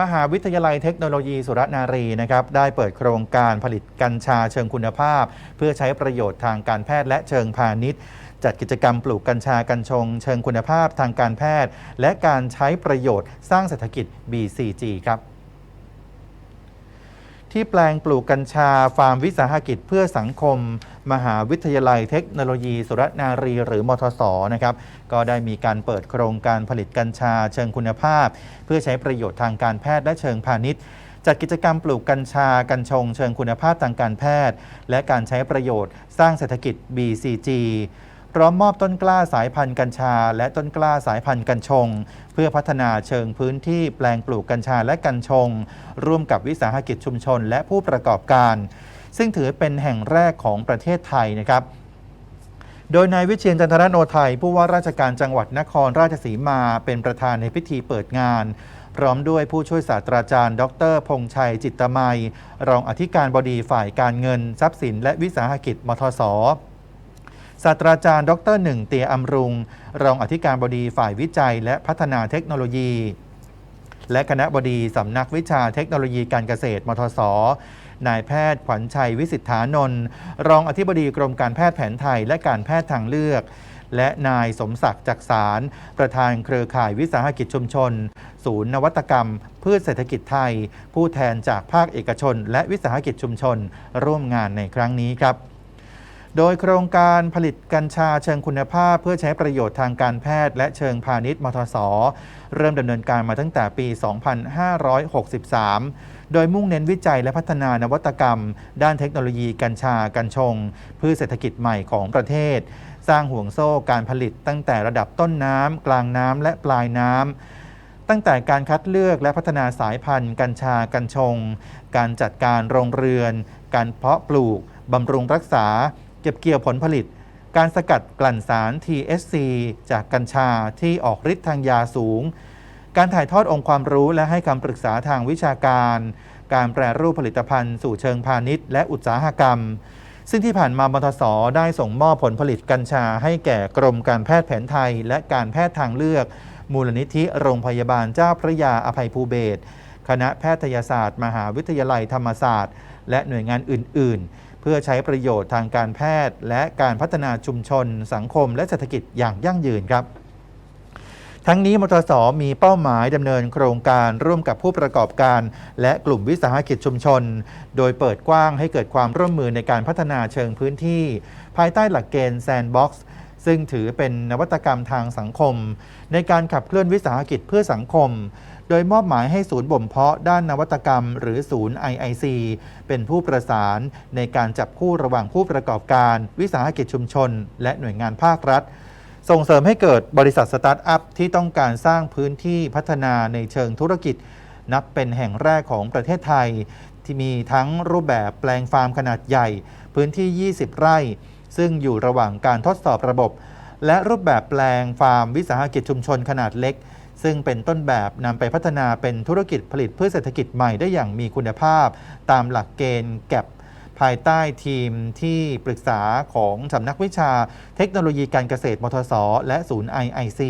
มหาวิทยาลัยเทคโนโลยีสุรนารีนะครับได้เปิดโครงการผลิตกัญชาเชิงคุณภาพ เพื่อใช้ประโยชน์ทางการแพทย์และเชิงพาณิชย์ จัดกิจกรรมปลูกกัญชากัญชง เชิงคุณภาพทางการแพทย์ และการใช้ประโยชน์สร้างเศรษฐกิจ BCG ครับ ที่แปลงปลูกกัญชาฟาร์มวิสาหกิจเพื่อสังคม มหาวิทยาลัยเทคโนโลยี สุรนารีหรือมทศนะครับก็ได้มีการเปิดโครงการผลิตกัญชาเชิงคุณภาพ เพื่อใช้ประโยชน์ทางการแพทย์และเชิงพาณิชย์จัดกิจกรรมปลูกกัญชา กัญชงเชิงคุณภาพทางการแพทย์ และการใช้ประโยชน์สร้างเศรษฐกิจ BCG พร้อมมอบต้นกล้าสายพันธุ์กัญชา และต้นกล้าสายพันธุ์กัญชง เพื่อพัฒนาเชิงพื้นที่แปลงปลูกกัญชาและกัญชง ร่วมกับวิสาหกิจชุมชน และผู้ประกอบการ ซึ่งถือเป็นแห่งแรกของประเทศไทยนะครับโดยนายวิเชียนจันทรโนไทย ผู้ว่าราชการจังหวัดนครราชสีมาเป็นประธานในพิธีเปิดงาน พร้อมด้วยผู้ช่วยศาสตราจารย์ ดร พงชัยจิตตมัย รองอธิการบดีฝ่ายการเงิน ทรัพย์สิน และวิสาหกิจมทส ศาสตราจารย์ ดรหนึ่งเตียอำรุง รองอธิการบดีฝ่ายวิจัย และพัฒนาเทคโนโลยี และคณะบดีสำนักวิชาเทคโนโลยีการเกษตร มทสนายแพทย์ขวัญชัยวิสิทธานนท์รองอธิบดีกรมการแพทย์แผนไทย และการแพทย์ทางเลือก และนายสมศักดิ์จักสาร ประธานเครือข่ายวิสาหกิจชุมชน ศูนย์นวัตกรรม พืชเศรษฐกิจไทย ผู้แทนจากภาคเอกชน และวิสาหกิจชุมชน ร่วมงานในครั้งนี้ครับ โดยโครงการผลิตกัญชาเชิงคุณภาพ เพื่อใช้ประโยชน์ทางการแพทย์ และเชิงพาณิชย์มทส เริ่มดำเนินการมาตั้งแต่ปี 2563 โดยมุ่งเน้นวิจัยและพัฒนานวัตกรรม ด้านเทคโนโลยีกัญชากัญชงพืชเศรษฐกิจใหม่ของประเทศ สร้างห่วงโซ่การผลิตตั้งแต่ระดับต้นน้ำกลางน้ำและปลายน้ำตั้งแต่การคัดเลือกและพัฒนาสายพันธุ์ กัญชากัญชง การจัดการโรงเรือน การเพาะปลูก บำรุงรักษา เก็บเกี่ยวผลผลิต การสกัดกลั่นสาร THC จากกัญชาที่ออกฤทธิ์ทางยาสูง การถ่ายทอดองค์ความรู้และให้คำปรึกษาทางวิชาการ การแปรรูปผลิตภัณฑ์ สู่เชิงพาณิชย์และอุตสาหกรรม ซึ่งที่ผ่านมามทสได้ส่งมอบผลผลิตกัญชาให้แก่กรมการแพทย์แผนไทย และการแพทย์ทางเลือก มูลนิธิโรงพยาบาลเจ้าพระยาอภัยภูเบศคณะแพทยศาสตร์ มหาวิทยาลัยธรรมศาสตร์ และหน่วยงานอื่น ๆ พื่อใช้ประโยชน์ทางการแพทย์ และการพัฒนาชุมชน สังคม และเศรษฐกิจอย่างยั่งยืนครับ ทั้งนี้มทสมีเป้าหมายดำเนินโครงการร่วมกับผู้ประกอบการ และกลุ่มวิสาหกิจชุมชน โดยเปิดกว้างให้เกิดความร่วมมือในการพัฒนาเชิงพื้นที่ ภายใต้หลักเกณฑ์แซนด์บ็อกซ์ ซึ่งถือเป็นนวัตกรรมทางสังคม ในการขับเคลื่อนวิสาหกิจเพื่อสังคม โดยมอบหมายให้ศูนย์บ่มเพาะด้านนวัตกรรม หรือศูนย์ IIC เป็นผู้ประสานในการจับคู่ระหว่างผู้ประกอบการ วิสาหกิจชุมชน และหน่วยงานภาครัฐ ส่งเสริมให้เกิดบริษัทสตาร์ทอัพที่ต้องการสร้างพื้นที่พัฒนาในเชิงธุรกิจ นับเป็นแห่งแรกของประเทศไทย ที่มีทั้งรูปแบบแปลงฟาร์มขนาดใหญ่ พื้นที่ 20 ไร่ ซึ่งอยู่ระหว่างการทดสอบระบบ และรูปแบบแปลงฟาร์มวิสาหกิจชุมชนขนาดเล็ก ซึ่งเป็นต้นแบบนำไปพัฒนาเป็นธุรกิจผลิตเพื่อเศรษฐกิจใหม่ได้อย่างมีคุณภาพ ตามหลักเกณฑ์แก็บภายใต้ทีมที่ปรึกษาของสำนักวิชาเทคโนโลยีการเกษตรมทสและศูนย์ IIC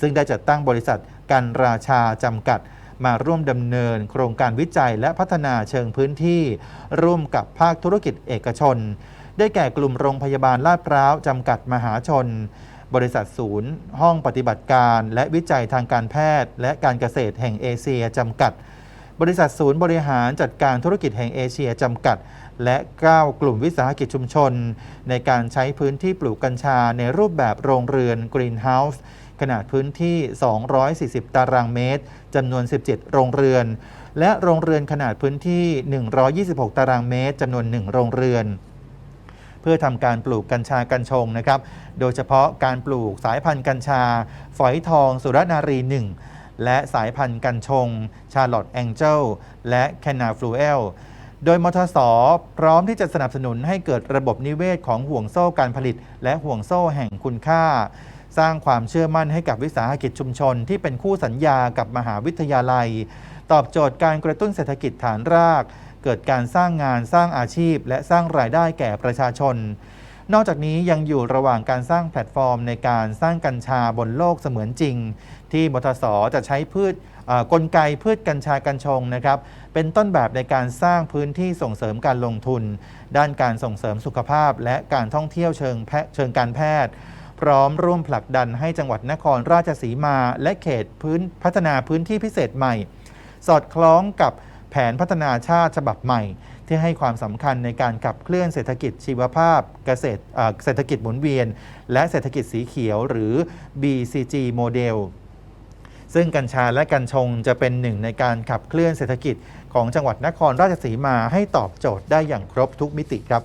ซึ่งได้จัดตั้งบริษัทกันราชาจำกัด มาร่วมดำเนินโครงการวิจัยและพัฒนาเชิงพื้นที่ ร่วมกับภาคธุรกิจเอกชน ได้แก่กลุ่มโรงพยาบาลลาดพร้าวจำกัดมหาชน บริษัทศูนย์ ห้องปฏิบัติการ และวิจัยทางการแพทย์ และการเกษตรแห่งเอเชียจำกัด บริษัทศูนย์บริหารจัดการธุรกิจแห่งเอเชียจำกัด และ 9 กลุ่มวิสาหกิจชุมชน ในการใช้พื้นที่ปลูกกัญชาในรูปแบบโรงเรือนกรีนเฮาส์ขนาดพื้นที่ 240 ตารางเมตร จำนวน 17 โรงเรือน และโรงเรือนขนาดพื้นที่ 126 ตารางเมตร จำนวน 1 โรงเรือน พื่อทำการปลูกกัญชากัญชงนะครับ โดยเฉพาะการปลูกสายพันธุ์กัญชา ฝอยทองสุรนารี1และสายพันธุ์กัญชง ชาร์ลอตแองเจลและแคนาฟลูเอลโดยมทสพร้อมที่จะสนับสนุนให้เกิดระบบนิเวศของห่วงโซ่การผลิต และห่วงโซ่แห่งคุณค่า สร้างความเชื่อมั่นให้กับวิสาหกิจชุมชน ที่เป็นคู่สัญญากับมหาวิทยาลัย ตอบโจทย์การกระตุ้นเศรษฐกิจฐานราก เกิดการสร้างงานสร้างอาชีพ และสร้างรายได้แก่ประชาชน นอกจากนี้ยังอยู่ระหว่างการสร้างแพลตฟอร์มในการสร้างกัญชาบนโลกเสมือนจริง ที่มทสจะใช้พืชกลไกพืชกัญชากัญชงนะครับเป็นต้นแบบในการสร้างพื้นที่ส่งเสริมการลงทุน ด้านการส่งเสริมสุขภาพ และการท่องเที่ยวเชิงเชิงการแพทย์ พร้อมร่วมผลักดันให้จังหวัดนครราชสีมา และเขตพื้นพัฒนาพื้นที่พิเศษใหม่ สอดคล้องกับ แผนพัฒนาชาติฉบับใหม่ ที่ให้ความสำคัญในการขับเคลื่อนเศรษฐกิจชีวภาพเกษตรเอ่อเศรษฐกิจหมุนเวียน และเศรษฐกิจสีเขียวหรือ BCG โมเดลซึ่งกัญชาและกัญชงจะเป็นหนึ่งในการขับเคลื่อนเศรษฐกิจของจังหวัดนครราชสีมาให้ตอบโจทย์ได้อย่างครบทุกมิติครับ